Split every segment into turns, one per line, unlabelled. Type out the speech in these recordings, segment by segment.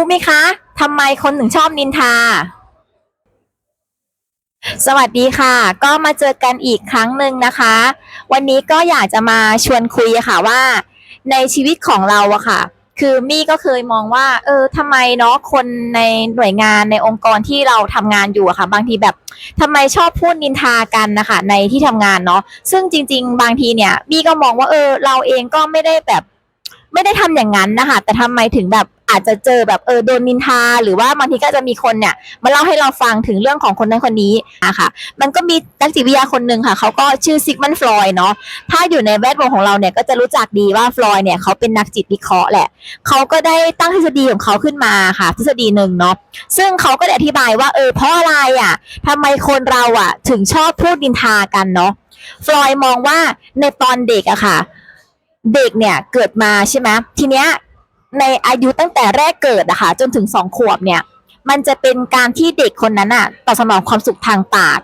รู้ไหมคะทำไมคนถึงชอบนินทา สวัสดีค่ะ ก็มาเจอกันอีกครั้งหนึ่งนะคะ วันนี้ก็อยากจะมาชวนคุยค่ะว่า ในชีวิตของเราอะค่ะ คือมี่ก็เคยมองว่า เออทำไมเนาะคนในหน่วยงานในองค์กรที่เราทำงานอยู่อะค่ะ บางทีแบบทำไมชอบพูดนินทากันนะคะในที่ทำงานเนาะซึ่งจริง ๆ บางทีเนี่ยมี่ก็มองว่าเออ เราเองก็ไม่ได้แบบไม่ได้ทำอย่างนั้นนะคะแต่ทำไมถึงแบบ อาจจะเจอแบบเออโดนนินทา หรือว่าบางทีก็จะมีคนเนี่ยมาเล่าให้เราฟังถึงเรื่องของคนนั้นคนนี้อะคะมันก็มีนักจิตวิทยาคนหนึ่งค่ะเขาก็ชื่อซิกมันฟลอยเนาะถ้าอยู่ในแวดวงของเราเนี่ยก็จะรู้จักดีว่าฟลอยเนี่ยเขาเป็นนักจิตวิเคราะห์แหละเขาก็ได้ตั้งทฤษฎีของเขาขึ้นมาค่ะ ทฤษฎีหนึ่งเนาะซึ่งเขาก็ได้อธิบายว่าเออเพราะอะไรอะทำไมคนเราอะ ถึงชอบพูดนินทากันเนาะฟลอยมองว่าในตอนเด็กอะค่ะ เด็กเนี่ยเกิดมาใช่ไหมทีเนี้ย ในอายุตั้งแต่แรกเกิดอะค่ะจนถึงสองขวบเนี่ย มันจะเป็นการที่เด็กคนนั้นอะตอบสนองความสุขทางปาก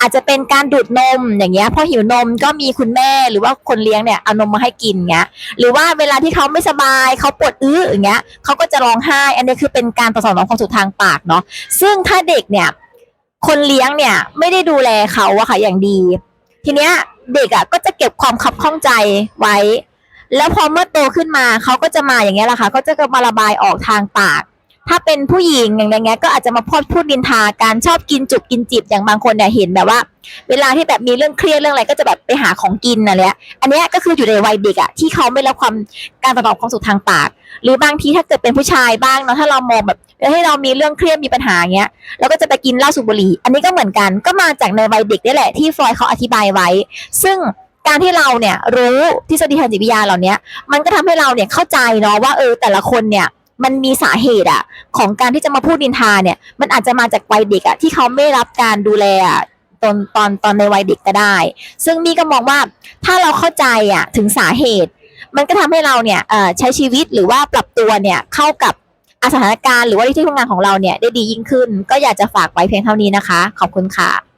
อาจจะเป็นการดูดนมอย่างเงี้ยพอหิวนมก็มีคุณแม่หรือว่าคนเลี้ยงเนี่ยเอานมมาให้กินเงี้ย หรือว่าเวลาที่เขาไม่สบายเขาปวดอื้ออย่างเงี้ยเขาก็จะร้องไห้ อันนี้คือเป็นการตอบสนองความสุขทางปากเนาะซึ่งถ้าเด็กเนี่ยคนเลี้ยงเนี่ยไม่ได้ดูแลเขาอะค่ะอย่างดี ทีเนี้ยเด็กอะก็จะเก็บความคับข้องใจไว้ แล้วพอเมื่อโตขึ้นมาเขาก็จะมาอย่างเงี้ยแหละค่ะเขาจะมาระบายออกทางปาก ถ้าเป็นผู้หญิงอย่างเงี้ยก็อาจจะมาพูดพูดดินทาการชอบกินจุบกินจิบอย่างบางคนเนี่ยเห็นแบบว่า เวลาที่แบบมีเรื่องเครียดเรื่องอะไรก็จะแบบไปหาของกินอะไรอันเนี้ยก็คืออยู่ในวัยเด็กอะที่เขาไม่รับความการตอบรับความสุขทางปาก หรือบางทีถ้าเกิดเป็นผู้ชายบ้างเนาะถ้าเรามองแบบให้เรามีเรื่องเครียดมีปัญหาเงี้ยเราก็จะไปกินเหล้าสูบบุหรี่ อันนี้ก็เหมือนกันก็มาจากในวัยเด็กนี่แหละที่ฟลอยเขาอธิบายไว้ ซึ่ง การที่เราเนี่ยรู้ทฤษฎีทางจิตวิทยาเหล่านี้มันก็ทำให้เราเนี่ยเข้าใจเนาะว่าเออแต่ละคนเนี่ยมันมีสาเหตุอะของการที่จะมาพูดนินทาเนี่ย มันอาจจะมาจากวัยเด็กอะที่เขาไม่รับการดูแลอะตอนตอนตอนในวัยเด็กก็ได้ ซึ่งมี่ก็มองว่าถ้าเราเข้าใจอะถึงสาเหตุ มันก็ทำให้เราเนี่ยใช้ชีวิตหรือว่าปรับตัวเนี่ยเข้ากับสถานการณ์หรือว่าที่ทำงานของเราเนี่ยได้ดียิ่งขึ้น ก็อยากจะฝากไว้เพียงเท่านี้นะคะ ขอบคุณค่ะ